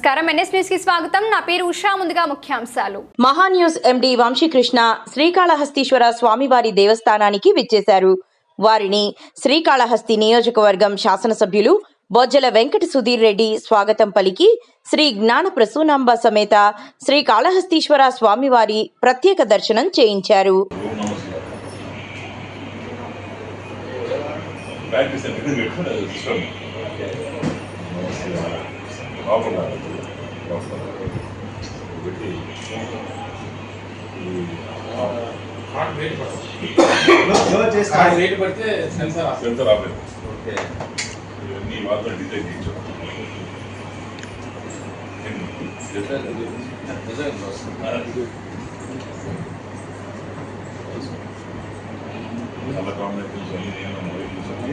నమస్కారం. ఎన్ఎస్కి స్వాగతం. నా పేరు ఉషా. ముందుగా ముఖ్యాంశాలు. మహాన్యూస్ ఎండి వంశీకృష్ణ శ్రీకాళహస్తీశ్వర స్వామివారి దేవస్థానానికి విచ్చేశారు. వారిని శ్రీకాళహస్తి నియోజకవర్గం శాసనసభ్యులు బొజ్జల వెంకట సుధీర్ రెడ్డి స్వాగతం పలికి శ్రీ జ్ఞాన ప్రసూనాంబ సమేత శ్రీకాళహస్తీశ్వర స్వామివారి ప్రత్యేక దర్శనం చేయించారు. ప్రాక్టీస్ అంటే పెట్టుకునే హార్ట్ రేట్ పడుతుంది క్లోజ్ చేసి హార్ట్ రేట్ పడితే సెన్సార్ ఆఫ్ సెన్సర్ ఆపేది ఓకే ఇవన్నీ మాత్రం డిజైన్ చేయించాం చాలా కాంబినేషన్స్ అన్ని నేను మొదలు చూసాను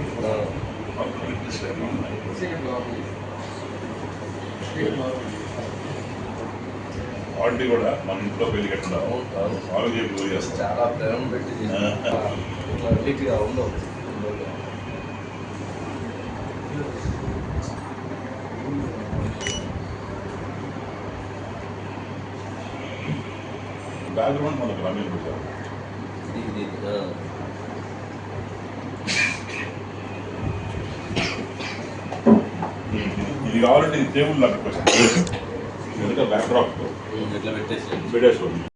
క్వాలిటీ కూడా మన ఇంట్లో పెళ్ళి కట్టడం సాల్వ్ చేసి చేస్తాం. చాలా ప్రేమ పెట్టి బ్యాక్గ్రౌండ్ మనకు పెట్టారు ఇది కావాలంటే ఇది టేబుల్ లాగా కొంచెం ఎందుకంటే బ్యాక్ డ్రాప్ ఇట్లా పెట్టేసి పెట్టేసుకోండి